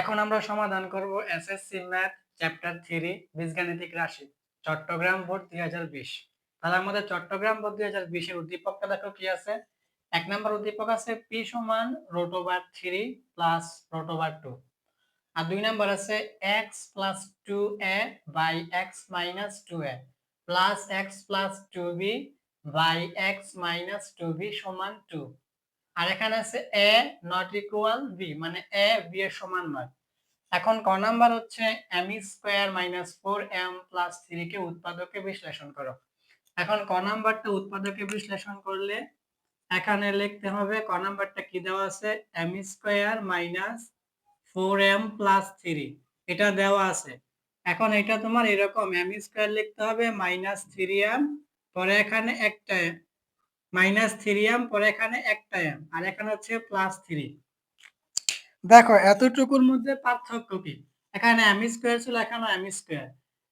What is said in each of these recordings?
এখন আমরা সমাধান করব এসএসসি ম্যাথ, চ্যাপ্টার থ্রি, বীজগাণিতিক রাশি, চট্টগ্রাম বোর্ড দুই হাজার বিশ। তাহলে আমাদের চট্টগ্রাম বোর্ড দুই হাজার বিশের উদ্দীপকটা দেখো কি আছে? এক নম্বর উদ্দীপক আছে পি সমান root over three plus root over two. আর দুই নম্বর আছে X plus two A by X minus two A plus X plus two B by X minus two B সমান টু। আর এখানে আছে এ নট ইকুয়াল বি মানে A B এর সমান নয়। এখন ক নাম্বার হচ্ছে M square minus four M plus three কে উৎপাদকে বিশ্লেষণ করো। এখন ক নাম্বারটা উৎপাদকে বিশ্লেষণ করলে এখানে লিখতে হবে, ক নাম্বারটা কি দেওয়া আছে? M square minus four M plus three এটা দেওয়া আছে। এখন এটা তোমার এরকম এম স্কোয়ার লিখতে হবে মাইনাস থ্রি এম পরে এখানে একটা মাইনাস থ্রি এম, পরে এখানে একটা এম, আর এখানে হচ্ছে প্লাস থ্রি দেখো, এতটুকুর মধ্যে পার্থক্য কি? এখানে এম স্কোয়ার ছিল, এখানে এম স্কোয়ার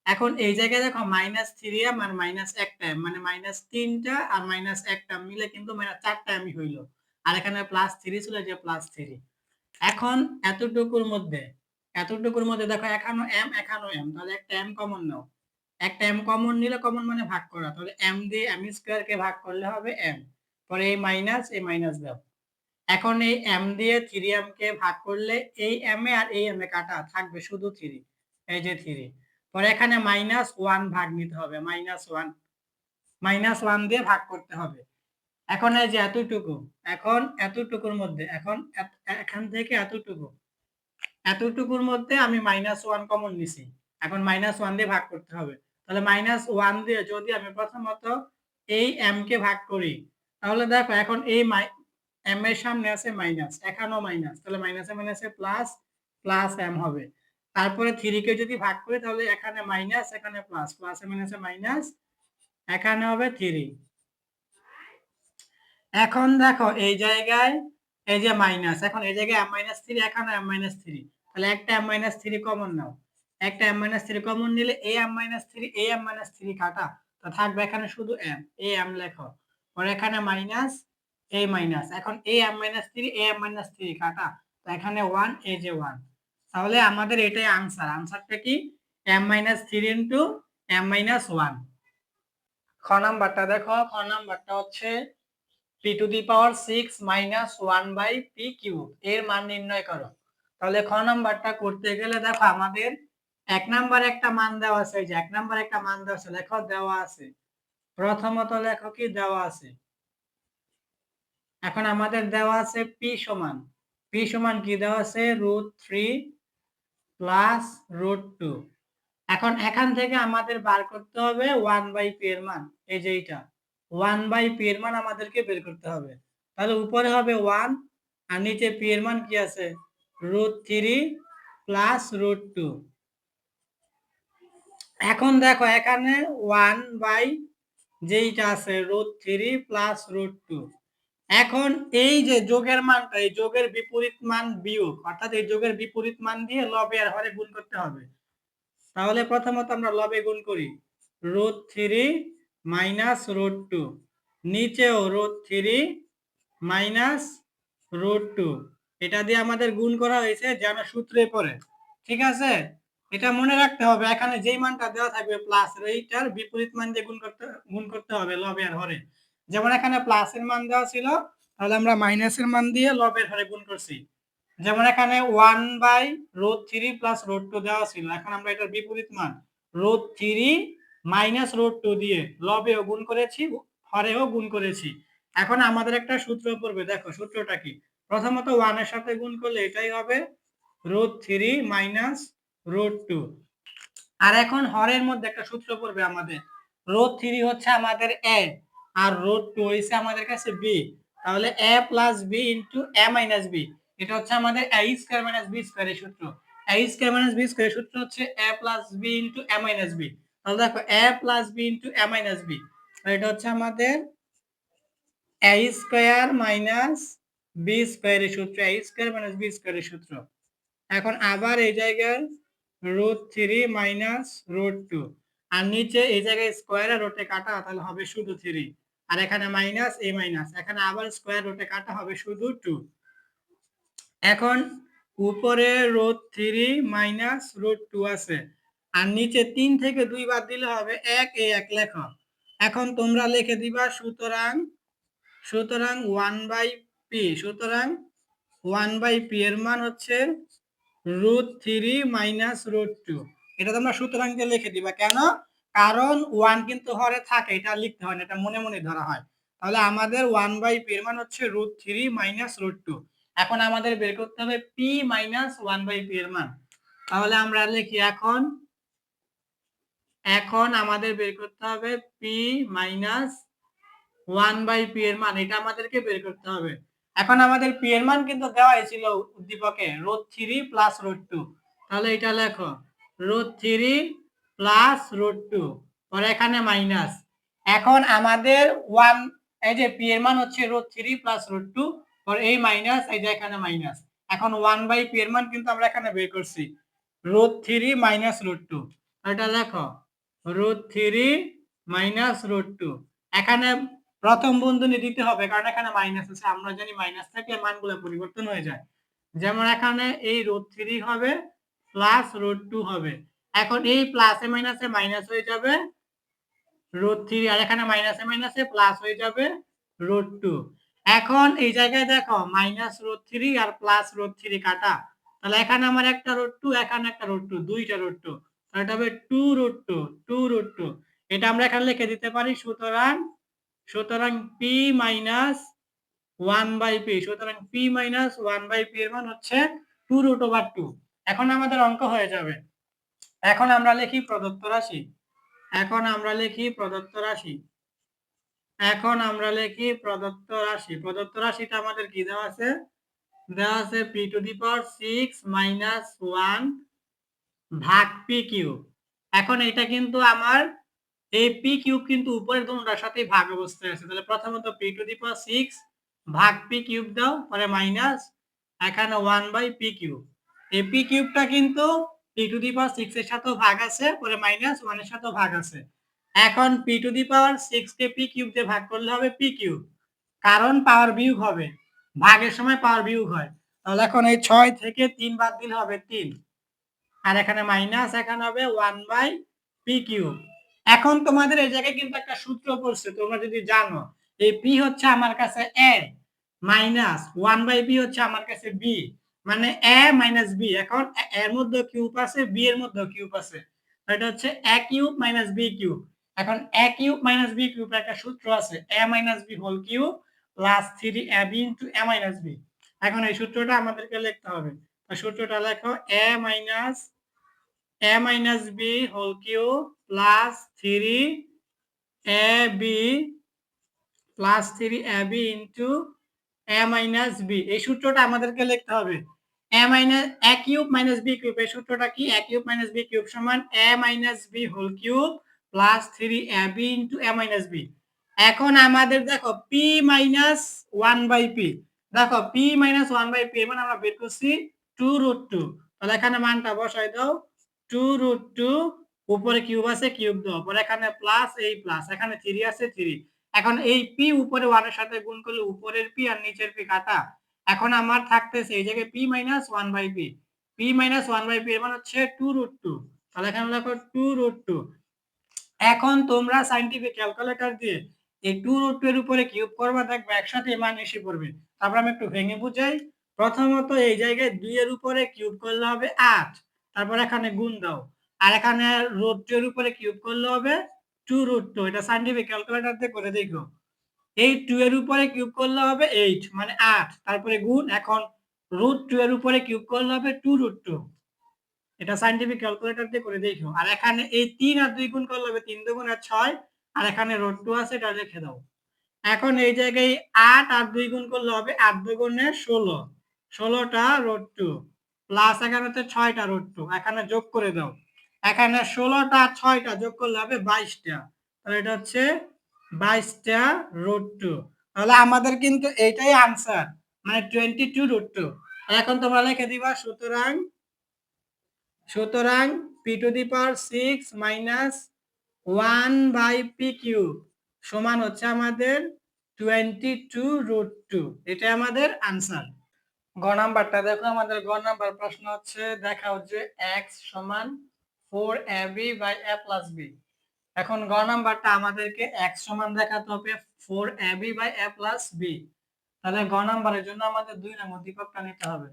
এখন এই জায়গায় দেখো মাইনাস থ্রি এম আর মাইনাস একটা এম মানে মাইনাস তিনটা আর মাইনাস একটা মিলে কিন্তু মাইনাস চারটা এমই হইল। আর এখানে প্লাস থ্রি ছিল যে প্লাস থ্রি এখন এতটুকুর মধ্যে এতটুকুর মধ্যে দেখো এখানো এম এখানো এম তাহলে একটা এম কমন নাও। একটা এম কমন নিলে কমন মানে ভাগ করা। তাহলে এম দিয়ে এম স্কোয়ার কে ভাগ করলে হবে এম পরে এই মাইনাস এই মাইনাস দাও। এখন এই এম দিয়ে থ্রি এম কে ভাগ করলে এই এম এ আর এই এম এ কাটা থাকবে শুধু থ্রি এই যে থ্রি পরে এখানে মাইনাস ওয়ান ভাগ নিতে হবে। মাইনাস ওয়ান মাইনাস ওয়ান দিয়ে ভাগ করতে হবে। এখন এই যে এতটুকু। এখন এতটুকুর মধ্যে, এখন এখান থেকে এতটুকু। এতটুকুর মধ্যে আমি মাইনাস ওয়ান কমন নিছি। এখন মাইনাস ওয়ান দিয়ে ভাগ করতে হবে। তাহলে মাইনাস ওয়ান দিয়ে যদি আমি প্রথমত এই এম কে ভাগ করি, তাহলে দেখো এখন এই এম এর সামনে আছে মাইনাস এখানেও মাইনাস তাহলে মাইনাসে মাইনাসে প্লাস প্লাস এম হবে। তারপরে থ্রি কে যদি ভাগ করি, তাহলে এখানে মাইনাস এখানে প্লাস প্লাসে মাইনাসে মাইনাস এখানে হবে থ্রি এখন দেখো এই জায়গায়, এই যে মাইনাস এখন এই জায়গায় এম মাইনাস থ্রি এখানে এম মাইনাস থ্রি তাহলে একটা এম মাইনাস থ্রি কমন নাও। একটা এম মাইনাস থ্রি কমন নিলে এ এম মাইনাস থ্রি এ এম মাইনাস থ্রি কাটা। তো থাকবে এখানে শুধু এম এ এম লেখো। পরে এখানে মাইনাস এ মাইনাস এখন এ এম মাইনাস থ্রি এ এম মাইনাস থ্রি কাটা। তো এখানে ওয়ান এ যে ওয়ান তাহলে আমাদের এটাই আনসার আনসারটা কি? M minus three into M minus one খ নাম্বারটা দেখো। খ নাম্বারটা হচ্ছে P to the power six minus one by P cube এর মান নির্ণয় করো। তাহলে খ নাম্বারটা করতে গেলে দেখো আমাদের এক নাম্বার একটা মান দেওয়া আছে যে এক নাম্বার একটা মান দেওয়া আছে লেখো দেওয়া আছে। প্রথমত লেখো কি দেওয়া আছে। এখন আমাদের দেওয়া আছে পি সমান। পি সমান কি দেওয়া আছে? Root three plus root two এখন এখান থেকে আমাদের বার করতে হবে ওয়ান বাই পি এর মান, এই যে এইটা। ওয়ান বাই পি এর মান আমাদেরকে বের করতে হবে। তাহলে উপরে হবে ওয়ান আর নিচে পি এর মান কি আছে? Root three plus root two এখন দেখো এখানে ওয়ান বাই যেইটা আছে root three plus root two এখন এই যে যোগের মানটা, এই যোগের বিপরীত মান বিয়োগ, অর্থাৎ এই যোগের বিপরীত মান দিয়ে লবে আর হরে গুণ করতে হবে। তাহলে প্রথমত আমরা লবে গুণ করি। Root three minus root two নিচেও root three minus root two এটা দিয়ে আমাদের গুণ করা হয়েছে যেন সূত্রে পড়ে। ঠিক আছে? এটা মনে রাখতে হবে, এখানে যেই মানটা দেওয়া থাকবে প্লাস এইটার বিপরীত মান দিয়ে গুণ করতে গুণ করতে হবে লবে আর হরে। যেমন এখানে প্লাসের মান দেওয়া ছিল, তাহলে আমরা মাইনাসের মান দিয়ে লবের হরে গুণ করছি। যেমন এখানে one by root three plus root two দেওয়া ছিল, এখন আমরা এটার বিপরীত মান root three minus root two দিয়ে লবেও গুণ করেছি, হরেও গুণ করেছি। এখন আমাদের একটা সূত্র পড়বে, দেখো সূত্রটা কি? প্রথমত ওয়ানের সাথে গুণ করলে এটাই হবে root three minus root two আর এখন হরের মধ্যে একটা সূত্র পড়বে আমাদের। রোড থ্রি হচ্ছে আমাদের এ আর রোড টু হয়েছে আমাদের কাছে বি তাহলে A plus B into A minus B এটা হচ্ছে আমাদের এ স্কোয়ার মাইনাস বি স্কোয়ারের সূত্র। এ স্কোয়ার মাইনাস বি স্কোয়ারের সূত্র হচ্ছে A plus B into A minus B তাহলে দেখো A plus B into A minus B এটা হচ্ছে আমাদের এ স্কোয়ার মাইনাস বি স্কোয়ারের সূত্র। এ স্কোয়ার মাইনাস বি স্কোয়ারের সূত্র। এখন আবার এই জায়গায় root three minus root two আর নিচে এই জায়গায় স্কোয়ার রোটে কাটা তাহলে হবে শুধু থ্রি আর এখানে মাইনাস এ মাইনাস এখানে আবার স্কোয়ার রোটে কাটা হবে শুধু টু এখন উপরে root three minus root two আছে। আর নিচে তিন থেকে দুই বার দিলে হবে এক, এই এক লেখ। এখন তোমরা লিখে দিবা সুতরাং সুতরাং ওয়ান বাই পি সুতরাং ওয়ান বাই পি এর মান হচ্ছে root three minus root two এটা তোমরা সুতরাং লিখে দিবা কেন? কারণ ওয়ান কিন্তু হরে থাকে, এটা লিখতে হয় না, এটা মনে মনে ধরা হয়। তাহলে আমাদের ওয়ান বাই পি এর মান হচ্ছে root three minus root two এখন আমাদের বের করতে হবে P minus one by P এর মান। তাহলে আমরা লিখি এখন এখন আমাদের বের করতে হবে P minus one by P এর মান। এটা আমাদেরকে বের করতে হবে। এখন আমাদের পি এর মান কিন্তু দেওয়া হয়েছিল উদ্দীপকে root three plus root two তাহলে এটা লেখো root three plus root two পরে এখানে মাইনাস এখন আমাদের ওয়ান এই যে পি এর মান হচ্ছে root three plus root two পরে এই মাইনাস এই যে এখানে মাইনাস এখন ওয়ান বাই পি এর মান কিন্তু আমরা এখানে বের করছি root three minus root two এটা লেখো root three minus root two এখানে প্রথম বন্ধনী দিতে হবে, কারণ এখানে মাইনাস আছে। আমরা জানি মাইনাস থাকলে মানগুলো পরিবর্তন হয়ে যায়। যেমন এখানে এই রোড থ্রি হবে প্লাস রোড টু হবে। এখন এই প্লাসে মাইনাসে মাইনাস হয়ে যাবে রোড থ্রি আর এখানে মাইনাসে মাইনাসে প্লাস হয়ে যাবে রোড টু এখন এই জায়গায় দেখো মাইনাস রোড থ্রি আর প্লাস রোড থ্রি কাটা। তাহলে এখানে আমার একটা রোড টু এখানে একটা রোড টু দুইটা রোড টু তাহলে এটা হবে two root two two root two এটা আমরা এখানে লিখে দিতে পারি, সুতরাং সুতরাং P minus one by P সুতরাং P minus one by P এর মান হচ্ছে টু রুট ওভার টু এখন আমাদের অঙ্ক হয়ে যাবে। এখন আমরা লিখি প্রদত্ত রাশি। এখন আমরা লিখি প্রদত্ত রাশি। এখন আমরা লিখি প্রদত্ত রাশি। প্রদত্ত রাশিটা আমাদের কি দেওয়া আছে? দেওয়া আছে P to the power six minus one ভাগ পি কিউ এখন এটা কিন্তু আমার এই পি কিউব কিন্তু উপরের দুটার সাথে ভাগ অবস্থায় আছে। তাহলে প্রথমত P to the power six ভাগ পি কিউব দাও, পরে মাইনাস এখানে ওয়ান বাই পি কিউব। এই পি কিউবটা কিন্তু P to the power six এর সাথেও ভাগ আছে, পরে মাইনাস ওয়ানের সাথেও ভাগ আছে। এখন P to the power six K P cube দিয়ে ভাগ করলে হবে পি কিউব। কারণ পাওয়ার বিয়োগ হবে। ভাগের সময় পাওয়ার বিয়োগ হয়। তাহলে এখন এই ছয় থেকে তিন বাদ দিলে হবে তিন। আর এখানে মাইনাস এখানে হবে ওয়ান বাই পি কিউব। এখন তোমাদের এই জায়গায় কিন্তু একটা সূত্র পড়ছে তোমরা যদি জানো, এই পি হচ্ছে আমার কাছে A minus one by B হচ্ছে আমার কাছে বি মানে এ মাইনাস বি এখন এর মধ্যে কিউব আছে বি এর মধ্যে কিউব আছে। এটা হচ্ছে A cube minus B cube এখন A cube minus B cube একটা সূত্র আছে A minus B whole cube plus three A B into A minus B এখন এই সূত্রটা আমাদেরকে লিখতে হবে। সূত্রটা লেখো A minus A minus B whole cube plus three A B plus three A B into A minus B এই সূত্রটা আমাদেরকে লিখতে হবে। A minus A cube minus B cube এই সূত্রটা কি? A cube minus B cube সমান A minus B whole cube plus three A B into A minus B এখন আমাদের দেখো P minus one by P দেখো P minus one by P মানে আমরা বের করছি টু রুট টু তাহলে এখানে মানটা বসাই দাও। টু রুট টু উপরে কিউব আছে, কিউব দাও পরে এখানে প্লাস এই প্লাস এখানে থ্রি আছে থ্রি এখন এই পি উপরে ওয়ানের সাথে গুণ করলে উপরের পি আর নিচের পি কাটা। এখন আমার থাকতেছে এই জায়গায় P minus one by P P minus one by P এর মানে হচ্ছে টু রুট টু তাহলে এখানে লেখো টু রুট টু এখন তোমরা সাইন্টিফিক ক্যালকুলেটর দিয়ে এই টু রুট টু এর উপরে কিউব করবা, দেখবে একসাথে মান এসে পড়বে। তারপর আমি একটু ভেঙে বুঝাই। প্রথমত এই জায়গায় দুই এর উপরে কিউব করলে হবে আট। তারপর এখানে গুণ দাও। আর এখানে রুট টু এর উপরে কিউব করলে হবে টু রুট টু এটা সাইন্টিফিক ক্যালকুলেটর দিয়ে করে দেখো। এই টু এর উপরে কিউব করলে হবে এইট মানে আট, তারপরে গুণ, এখন রুট টু এর উপরে কিউব করলে হবে টু রুট টু এটা সাইন্টিফিক ক্যালকুলেটর দিয়ে করে দেখো। আর এখানে এই তিন আর দুই গুণ করলে হবে তিন দুগুণ আর ছয়, আর এখানে রোড টু আছে, এটা রেখে দাও। এখন এই জায়গায় আট আর দুই গুণ করলে হবে আট দুগুণে ষোলো। ষোলোটা রোড টু প্লাস এখানে ছয়টা রোড টু এখানে যোগ করে দাও। এখানে ষোলোটা, ছয়টা যোগ করলে হবে বাইশটা। তাহলে এটা হচ্ছে বাইশটা রুট টু তাহলে আমাদের কিন্তু এইটাই আনসার মানে টোয়েন্টি টু রুট টু এখন তোমরা লিখে দিবা, সুতরাং সুতরাং P to the power six minus one by P cube সমান হচ্ছে আমাদের টোয়েন্টি টু রুট টু এটা আমাদের আনসার গ নাম্বারটা দেখো, আমাদের গ নাম্বার প্রশ্ন হচ্ছে দেখা হচ্ছে x সমান four A B by A plus B এখন গ নাম্বারটা আমাদেরকে x সমান দেখাতে হবে four A B by A plus B তাহলে গ নাম্বারের জন্য আমাদের দুই নং উদ্দীপকটা নিতে হবে।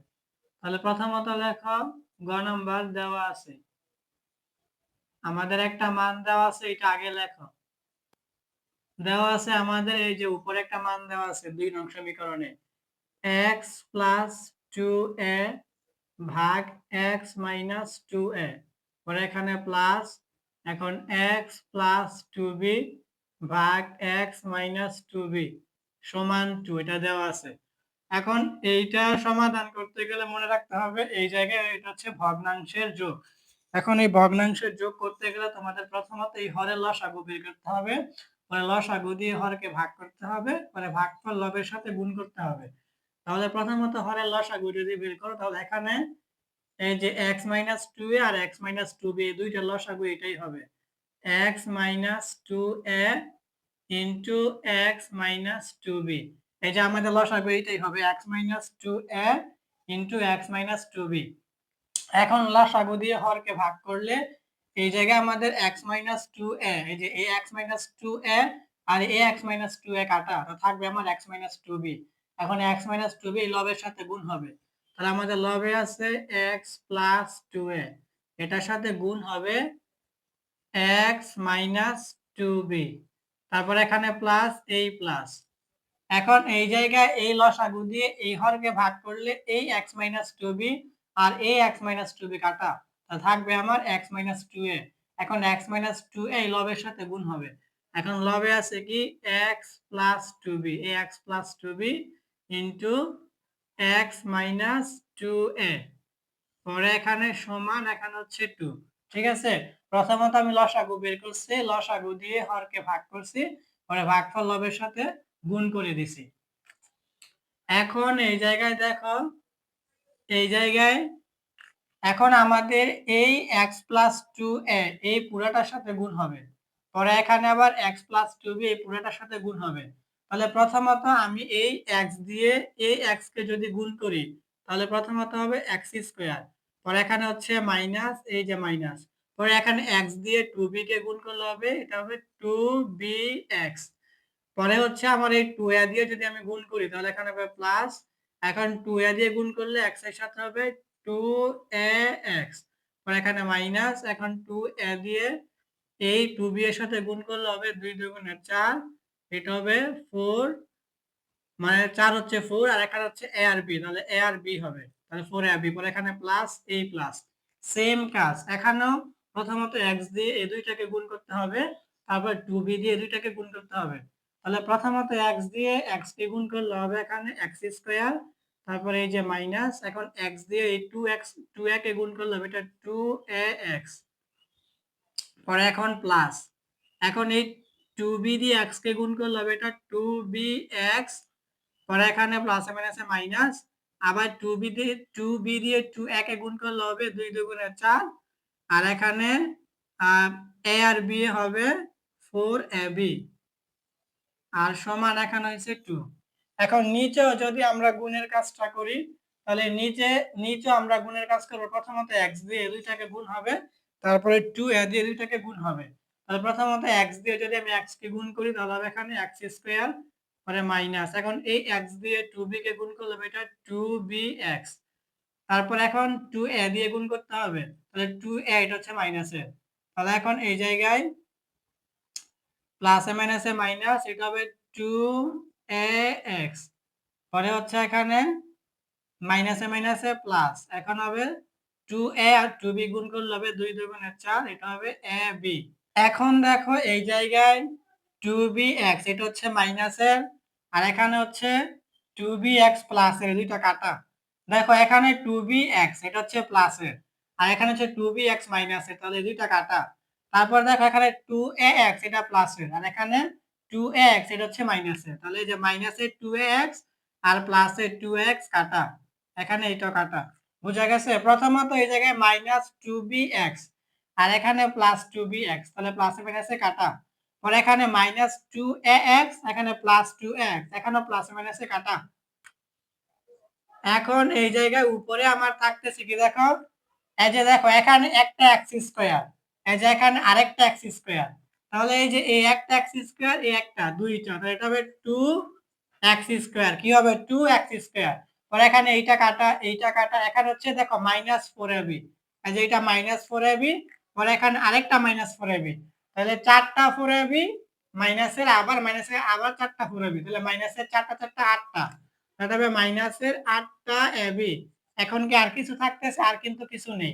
তাহলে প্রথমত লেখো গ নাম্বার দেওয়া আছে। আমাদের একটা মান দেওয়া আছে, এটা আগে লেখো। দেওয়া আছে আমাদের এই যে উপরে একটা মান দেওয়া আছে, দুই নং সমীকরণে। এক্স প্লাস টু এ ভাগ এক্স মাইনাস টু এ পরে এখানে প্লাস এখন এক্স প্লাস টু বি ভাগ এক্স মাইনাস টু বি সমান টু এটা দেওয়া আছে। এখন এইটা সমাধান করতে গেলে মনে রাখতে হবে, এই জায়গায় এটা হচ্ছে ভগ্নাংশের যোগ। এখন এই ভগ্নাংশের যোগ করতে গেলে তোমাদের প্রথমত এই হরের লসাগু বের করতে হবে। পরে লসাগু দিয়ে হরকে ভাগ করতে হবে, পরে ভাগফল লবের সাথে গুণ করতে হবে। তাহলে প্রথমত হরের লসাগু যদি বের করো, তাহলে এখানে এই যে এক্স মাইনাস টু এ আর এক্স মাইনাস টু বি এই দুইটা লসাগু এটাই হবে X minus two A into X minus two B এই যে আমাদের লসাগু এইটাই হবে X minus two A into X minus two B এখন লসাগু দিয়ে হরকে ভাগ করলে এই জায়গায় আমাদের এক্স মাইনাস টু এ এই যে A X minus two A R A X minus two A কাটা থাকবে আমার এক্স মাইনাস টু বি এখন এক্স মাইনাস টু বি লবের সাথে গুণ হবে তাহলে আমাদের লবে আছে এক্স প্লাস টু এ এটার সাথে গুণ হবে এক্স মাইনাস টু বি তারপর এখানে প্লাস এই প্লাস এখন এই জায়গায় এই লসাগু দিয়ে এই হরকে ভাগ করলে এই এক্স মাইনাস টু বি আর এই এক্স মাইনাস টু বি কাটা। তা থাকবে আমার এক্স মাইনাস টু এ এখন এক্স মাইনাস টু এ লবের সাথে গুণ হবে। এখন লবে আছে কি? এক্স প্লাস টু বি এই X plus two B into X minus two A পরে এখানে সমান, এখানে হচ্ছে টু ঠিক আছে? প্রথমত আমি লসাগু বের করছি, লসাগু দিয়ে হরকে ভাগ করছি, পরে ভাগফল লবের সাথে গুণ করে দিছি। এখন এই জায়গায় দেখো, এই জায়গায় এখন আমাদের এই এক্স প্লাস টু এ এই পুরাটার সাথে গুণ হবে। পরে এখানে আবার এক্স প্লাস টু বি এই পুরাটার সাথে গুণ হবে। তাহলে প্রথমত আমি এই এক্স দিয়ে এই এক্স কে যদি গুণ করি, তাহলে প্রথমত হবে এক্স স্কোয়ার পরে এখানে হচ্ছে মাইনাস এই যে মাইনাস পরে এখানে এক্স দিয়ে টু বি কে গুণ করলে হবে, এটা হবে টু বি এক্স পরে হচ্ছে আমার এই টু এ দিয়ে যদি আমি গুণ করি, তাহলে এখানে হবে প্লাস এখন টু এ দিয়ে গুণ করলে এক্সের সাথে হবে টু এ এক্স পরে এখানে মাইনাস এখন টু এ দিয়ে এই টু বি এর সাথে গুণ করলে হবে দুই দুগুণে চার। এটা হবে ফোর মানে চার হচ্ছে ফোর আর এখানে হচ্ছে এ আর বি তাহলে এ আর বি হবে। তাহলে ফোর এ বি পরে এখানে প্লাস এই প্লাস সেম কাজ এখানেও প্রথমত এক্স দিয়ে এই দুইটাকে গুণ করতে হবে, তারপর টু বি দিয়ে দুইটাকে গুণ করতে হবে। তাহলে প্রথমত এক্স দিয়ে এক্স কে গুণ করলে হবে এখানে এক্স স্কোয়ার তারপরে এই যে মাইনাস এখন এক্স দিয়ে এই টু এক্স টু এ গুণ করলে হবে এটা টু এ এক্স পরে এখন প্লাস এখন এই টু বি দিয়ে এক্স কে গুণ করলে হবে এটা টু বি এক্স পরে এখানে প্লাস মাইনাসে মাইনাস আবার টু বি দিয়ে টু বি দিয়ে টু একে গুণ করলে হবে দুই দুগুণে চার, আর এখানে এ আর বি হবে ফোর এ বি আর সমান এখানে হয়েছে টু এখন নিচেও যদি আমরা গুণের কাজটা করি, তাহলে নিচে নিচে আমরা গুণের কাজ করব। প্রথমত এক্স দিয়ে দুইটাকে গুণ হবে, তারপরে টু এ দিয়ে দুইটাকে গুণ হবে। তাহলে প্রথমত এক্স দিয়ে যদি আমি এক্স কে গুণ করি, তাহলে হবে এখানে এক্স স্কোয়ার পরে মাইনাস এখন এই এক্স দিয়ে টু বি কে গুণ করলে হবে এটা টু বি এক্স তারপর এখন টু এ দিয়ে গুণ করতে হবে, তাহলে টু এ এটা হচ্ছে মাইনাসের তাহলে এখন এই জায়গায় প্লাসে মাইনাসে মাইনাস এটা হবে টু এ এক্স পরে হচ্ছে এখানে মাইনাসে মাইনাসে প্লাস এখন হবে টু এ আর টু বি গুণ করলে হবে দুই দুগুণে চার, এটা হবে এ বি এখন দেখো এই জায়গায় টু বি এক্স এটা হচ্ছে মাইনাসের আর এখানে হচ্ছে টু বি এক্স প্লাসের দুইটা কাটা। দেখো এখানে টু বি এক্স এটা হচ্ছে প্লাসের আর এখানে হচ্ছে টু বি এক্স মাইনাসের তাহলে দুইটা কাটা। তারপর দেখো এখানে টু এ এক্স এটা প্লাসের আর এখানে টু এ এক্স এটা হচ্ছে মাইনাসের তাহলে এই যে মাইনাসের টু এ এক্স আর প্লাসের টু এক্স কাটা। এখানে এইটা কাটা। বুঝা গেছে? প্রথমত এই জায়গায় মাইনাস টু বি এক্স আর এখানে প্লাস টু বি এক্স তাহলে প্লাসে মাইনাসে কাটা। পরে এখানে মাইনাস টু এ এক্স এখানে প্লাস টু এক্স এখানে প্লাস মাইনাসে কাটা। এখন এই জায়গায় উপরে আমার থাকতেছে কি দেখো? এই যে দেখো, এখানে একটা এক্স স্কোয়ার এই যে এখানে আরেকটা এক্স স্কোয়ার তাহলে এই যে এই একটা এক্স স্কোয়ার এই একটা, দুইটা, তাহলে এটা হবে টু এক্স স্কোয়ার কি হবে? টু এক্স স্কোয়ার পরে এখানে এইটা কাটা এইটা কাটা, এখানে হচ্ছে দেখো মাইনাস ফোর এবি এই যে এটা মাইনাস ফোর এবি পরে এখানে আরেকটা মাইনাস ফোর এবি তাহলে চারটা ফোর এবি মাইনাসের আবার মাইনাসের আবার চারটা ফোর এবি তাহলে মাইনাসের চারটা চারটা, আটটা। তাহলে মাইনাসের আটটা এবি এখন কি আর কিছু থাকতেছে? আর কিন্তু কিছু নেই।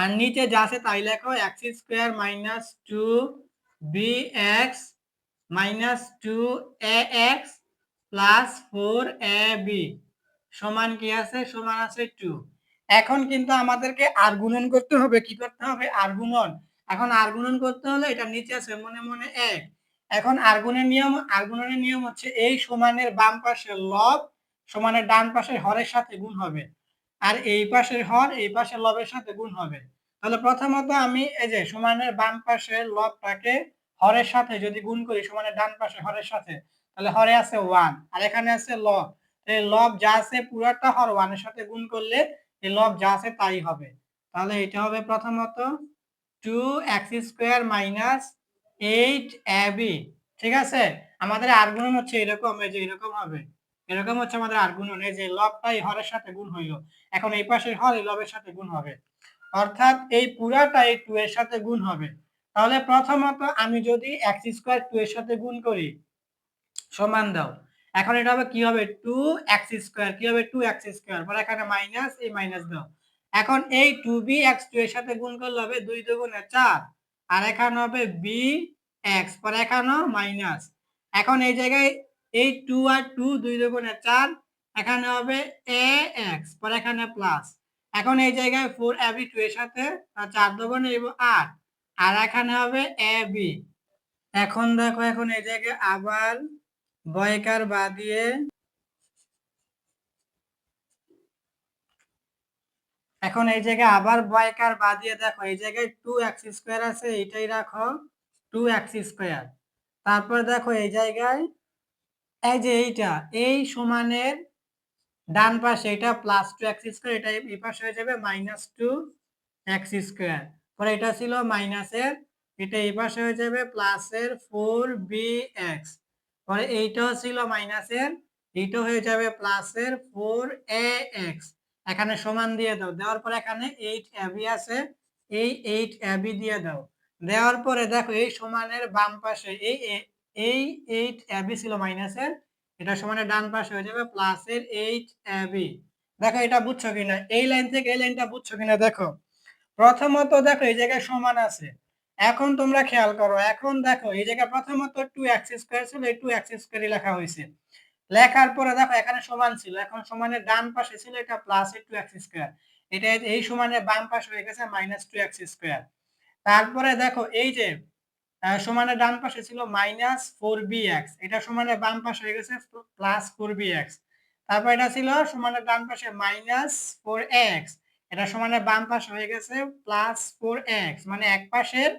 আর নিচে যা আছে তাই লেখো X square minus two B X minus two A X plus four A B সমান কি আছে? সমান আছে টু এখন কিন্তু আমাদেরকে আর গুণন করতে হবে, কি করতে হবে? আর গুণন এখন আর গুণন করতে হলে এটা নিচে আছে, মনে মনে এক। এখন আর গুণের নিয়ম আর নিয়ম হচ্ছে এই সমানের বাম পাশের লব সমানের ডান পাশের হরের সাথে গুণ হবে। আর এই পাশের হর এই পাশের লবের সাথে গুণ হবে। তাহলে প্রথমত আমি এই যে সমানের বাম পাশের লবটাকে হরের সাথে যদি গুণ করি, সমানের ডান পাশে হরের সাথে, তাহলে হরে আছে ওয়ান আর এখানে আছে লব। এই লব যা আছে পুরাটা হর ওয়ানের সাথে গুণ করলে এই লব যা আছে তাই হবে। তাহলে এটা হবে প্রথমত two X square minus eight B ঠিক আছে? আমাদের আর গুণন হচ্ছে এরকম, এই যে এরকম হবে। এরকম হচ্ছে আমাদের আর গুণন, এই যে লবটাই হরের সাথে গুণ হইল। এখন এই পাশের হর এই লবের সাথে গুণ হবে। অর্থাৎ এই পুরাটা এই টু এর সাথে গুণ হবে। তাহলে প্রথমত আমি যদি এক্স স্কোয়ার টু এর সাথে গুণ করি, সমান দাও। এখন এটা হবে কি হবে টু এক্স স্কোয়ার কি হবে টু এক্স স্কোয়ার পরে এখানে মাইনাস এই মাইনাস দাও। এখন এই টু বি এক্স টু এর সাথে গুণ করলে হবে দুই দুগুণে চার। আর এখানে হবে বি এক্স পরে এখানেও মাইনাস এখন এই জায়গায় এই টু আর টু দুই দুগুণে চার, এখানে হবে এ এক্স পরে এখানে প্লাস এখন এই জায়গায় ফোর এ বি টু এর সাথে চার দুগুণে আট। আর এখানে হবে এ বি এখন দেখো, এখন এই জায়গায় আবার বয়কার বা দিয়ে এখন এই জায়গায় আবার বয়কার বা দিয়ে দেখো, এই জায়গায় টু এক্স স্কোয়ার আছে, এইটাই রাখো টু এক্স স্কোয়ার তারপর দেখো এই জায়গায়, এই যে এইটা, এই সমানের ডান পাশে এটা প্লাস টু এক্স স্কোয়ার এটা এই পাশে হয়ে যাবে মাইনাস টু এক্স স্কোয়ার পরে এটা ছিল মাইনাসের এটা এই পাশে হয়ে যাবে প্লাসের ফোর বি এক্স পরে এইটাও ছিল মাইনাসের এইটাও হয়ে যাবে প্লাসের ফোর এ এক্স এখানে সমান দিয়ে দাও, দেওয়ার পরে এখানে এইট এবি আছে, এই এইট এবি দিয়ে দাও। দেওয়ার পরে দেখো এই সমানের বাম পাশে, এই এই এইট এবি ছিল মাইনাসের এটা সমানের ডান পাশে হয়ে যাবে প্লাসের এইট এবি দেখো এটা বুঝছ কিনা? এই লাইন থেকে এই লাইনটা বুঝছ কিনা দেখো? প্রথমত দেখো এই জায়গায় সমান আছে। এখন তোমরা খেয়াল করো, এখন দেখো, এই জায়গায় প্রথমত টু এক্স স্কোয়ার ছিল, এই টু এক্স স্কোয়ারই লেখা হয়েছে। লেখার পরে দেখো, এখানে সমান ছিল, এখন সমানের ডান পাশে ছিল এটা প্লাস টু এক্স স্কোয়ার এটা এই সমানের বাম পাশে হয়ে গেছে মাইনাস টু এক্স স্কোয়ার তারপরে দেখো, এই যে সমানের ডান পাশে ছিল মাইনাস ফোর বি এক্স এটা সমানের বাম পাশে হয়ে গেছে প্লাস ফোর বি এক্স তারপর এটা ছিল সমানের ডান পাশে মাইনাস ফোর এক্স এটা সমানের বাম পাশে হয়ে গেছে প্লাস ফোর এক্স মানে এক পাশের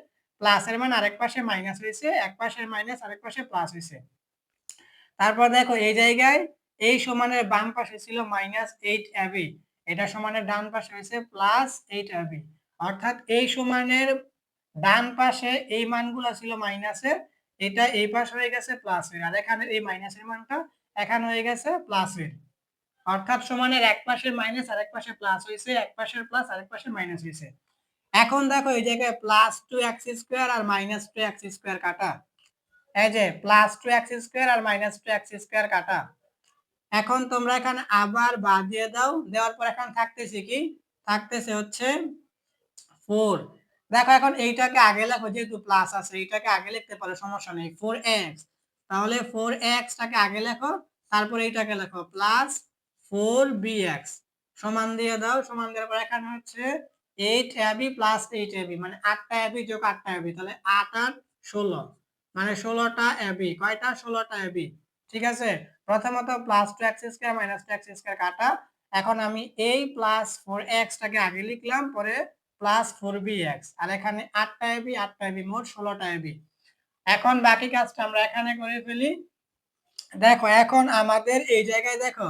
প্লাসের মানে আরেক পাশে মাইনাস হয়েছে, এক পাশের মাইনাস আরেক পাশে প্লাস হয়েছে। তারপর দেখো এই জায়গায় এই সমানের বাম পাশে ছিল মাইনাস এইট অ্যাবি এটা সমানের ডান পাশে হয়েছে প্লাস এইট অ্যাবি অর্থাৎ এই সমানের ডান পাশে এই মানগুলো ছিল মাইনাসের এটা এই পাশ হয়ে গেছে প্লাসের আর এখানে এই মাইনাসের মানটা এখানে হয়ে গেছে প্লাসের অর্থাৎ সমানের এক পাশের মাইনাস আর এক পাশে প্লাস হয়েছে, এক পাশের প্লাস আর এক পাশে মাইনাস হয়েছে। এখন দেখো এই জায়গায় প্লাস টু এক্স স্কোয়ার আর মাইনাস টু এক্স স্কোয়ার কাটা। এই যে প্লাস টু এক্স স্কোয়ার আর মাইনাস টু এক্স স্কোয়ার কাটা। এখন তোমরা এখানে আবার বাদ দিয়ে দাও। দেওয়ার পর এখন থাকতেছে কি? থাকতেছে হচ্ছে ফোর দেখো এখন এইটাকে আগে লেখো, যেহেতু প্লাস আছে, এইটাকে আগে লিখতে পারো, সমস্যা নেই। ফোর এক্স তাহলে ফোর এক্সটাকে আগে লেখো, তারপর এইটাকে লেখো প্লাস ফোর বি এক্স সমান দিয়ে দাও, সমান দেওয়ার পর এখানে হচ্ছে eight A B plus eight A B মানে আটটা এবি যোগ আটটা এবি তাহলে আট আট ষোলো। মানে ষোলোটা এবি কয়টা? ষোলোটা এবি ঠিক আছে? প্রথমত plus two X square minus two X square কাটা। এখন আমি এই প্লাস ফোর এক্সটাকে আগে লিখলাম, পরে প্লাস ফোর বি এক্স আর এখানে আটটা এবি আটটা এবি মোট ষোলোটা এবি এখন বাকি কাজটা আমরা এখানে করে ফেলি। দেখো, এখন আমাদের এই জায়গায় দেখো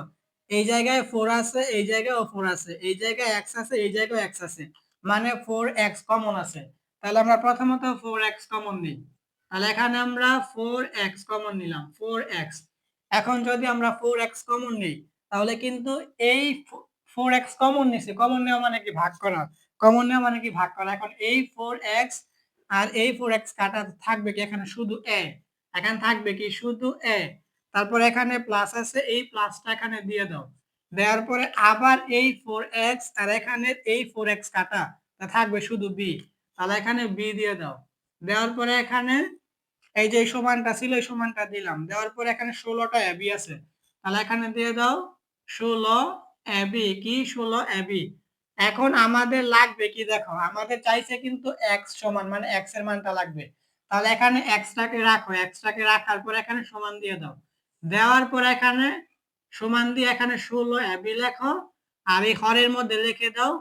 এই জায়গায় ফোর আছে, এই জায়গায় ফোর আছে, এই জায়গায় এক্স আছে, এই জায়গায় এক্স আছে মানে ফোর এক্স কমন আছে। তাহলে আমরা প্রথমত ফোর এক্স কমন নিই তাহলে এখানে আমরা ফোর এক্স কমন নিলাম ফোর এক্স এখন যদি আমরা ফোর এক্স কমন নিই, তাহলে কিন্তু এই ফোর এক্স কমন নিছি কমন নেওয়া মানে কি? ভাগ করা। কমন নেওয়া মানে কি? ভাগ করা। এখন এই ফোর এক্স আর এই ফোর এক্স কাটা থাকবে কি? এখানে শুধু এ এখানে থাকবে কি? শুধু এ তারপর এখানে প্লাস আছে, এই প্লাসটা এখানে দিয়ে দাও। দেওয়ার পরে আবার এই ফোর এক্স আর এখানে এই ফোর এক্স কাটা, তা থাকবে শুধু বি তাহলে এখানে বি দিয়ে দাও। দেওয়ার পরে এখানে এই যে সমানটা ছিল, এই সমানটা দিলাম। দেওয়ার পরে এখানে ষোলোটা এবি আছে। তাহলে এখানে দিয়ে দাও ষোলো এবি কি ষোলো এবি এখন আমাদের লাগবে কি দেখো, আমাদের চাইছে কিন্তু এক্স সমান মানে এক্সের মানটা লাগবে। তাহলে এখানে এক্সটাকে রাখো এক্সটাকে রাখার পর এখানে সমান দিয়ে দাও। দেওয়ার পর এখানে সমান দিয়ে এখানে ষোলো এবি লেখো, আর এই হরের মধ্যে লিখে দাও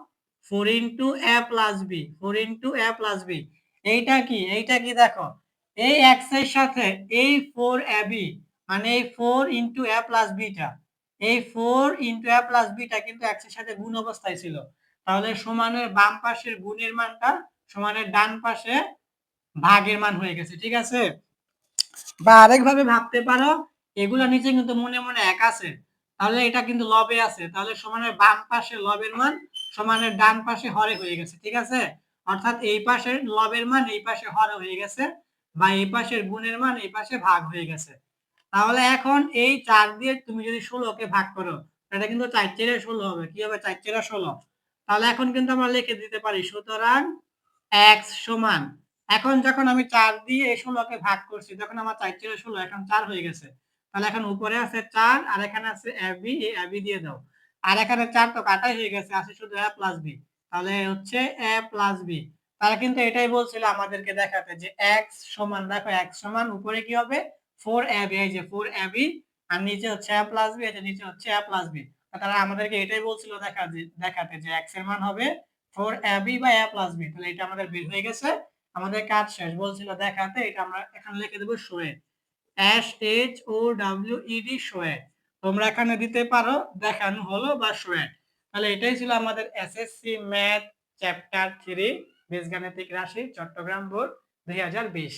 four into A plus B, four into A plus B. এইটা কি? এইটা কি দেখো? এই এক্সের সাথে এই ফোর এবি মানে এই ফোর ইন্টু এ প্লাস বিটা, এই ফোর ইন্টু এ প্লাস বিটা কিন্তু এক্সের সাথে গুণ অবস্থায় ছিল। তাহলে সমানের বাম পাশের গুণের মানটা সমানের ডান পাশে ভাগের মান হয়ে গেছে, ঠিক আছে? বা আরেকভাবে ভাবতে পারো এগুলা নিচে কিন্তু মনে মনে এক আছে। তাহলে এটা কিন্তু লবে আছে। তাহলে সমানের বাম পাশে লবের মান, সমানের ডান পাশে হরে হয়ে গেছে, ঠিক আছে? অর্থাৎ এই পাশের লবের মান এই পাশে হরে হয়ে গেছে বা এই পাশের গুণের মান এই পাশে ভাগ হয়ে গেছে। তাহলে এখন এই চার দিয়ে তুমি যদি ষোলোকে ভাগ করো এটা কিন্তু চার চেরে ষোলো হবে। কি হবে? চার চেরা ষোলো। তাহলে এখন কিন্তু আমরা লিখে দিতে পারি, সুতরাং এক্স সমান। এখন যখন আমি চার দিয়ে ষোলোকে ভাগ করছি তখন আমার চার চেরে ষোলো, এখন চার হয়ে গেছে। তাহলে এখন উপরে আছে চার, আর এখানে আছে এবি এই এবি দিয়ে দাও। আর এখানে চার তো কাটাই হয়ে গেছে, আছে শুধু এ প্লাস বি। তাহলে হচ্ছে এ প্লাস বি। তারা কিন্তু এটাই বলছিল আমাদেরকে দেখাতে যে এক্স সমান, দেখো এক্স সমান, উপরে কি হবে? ফোর এবি এই যে ফোর এবি আর নিচে হচ্ছে এ প্লাস বি এটা নিচে হচ্ছে এ প্লাস বি তারা আমাদেরকে এটাই বলছিল দেখা দেখাতে যে এক্সের মান হবে ফোর এবি বা এ প্লাস বি তাহলে এটা আমাদের বের হয়ে গেছে। আমাদের কাজ শেষ। বলছিল দেখাতে, এটা আমরা এখানে লিখে দেবো showed S H O W E D showed তোমরা এখানে দিতে পারো, দেখানো হলো বা সোয়েট তাহলে এটাই ছিল আমাদের এসএসসি ম্যাথ চ্যাপ্টার থ্রি বীজগাণিতিক রাশি, চট্টগ্রাম বোর্ড, দুই হাজার বিশ।